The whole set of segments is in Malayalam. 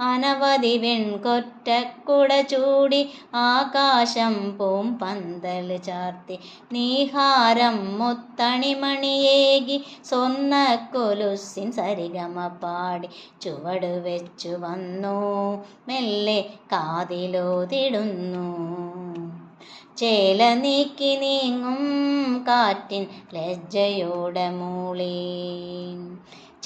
അനവധി വെൺകൊറ്റക്കുട ചൂടി ആകാശം പൂം പന്തൽ ചാർത്തി. നീഹാരം മുത്തണിമണിയേകി സ്വന്ന കൊലുസിൻ സരിഗമ പാടി ചുവട് വെച്ചു വന്നു മെല്ലെ കാതിലോതിടുന്നു. ചേല നീക്കി നീങ്ങും കാറ്റിൻ ലജ്ജയോടെ മൂളി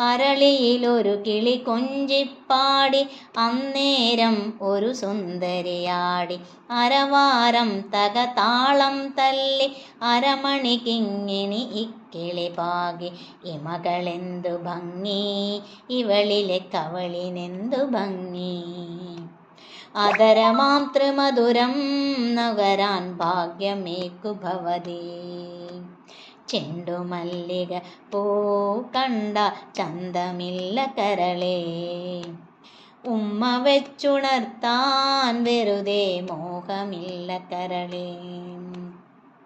അരളിയിലൊരു കിളി കൊഞ്ചിപ്പാടി അന്നേരം ഒരു സുന്ദരിയാടി. അരവാരം തക താളം തല്ലി അരമണി കിങ്ങിണി ഇക്കിളി പാകി. ഇമകളെന്തു ഭംഗി ഇവളിലെ കവളിനെന്തു ഭംഗി. അതരമാം തൃമധുരം നഗരാൻ ഭാഗ്യമേക്കു ഭവതി ചെണ്ടുമല്ലിക പൂ കണ്ട ചന്തമില്ല കരളേ ഉമ്മ വെച്ചുണർത്താൻ വെറുതെ മോഹമില്ല കരളേ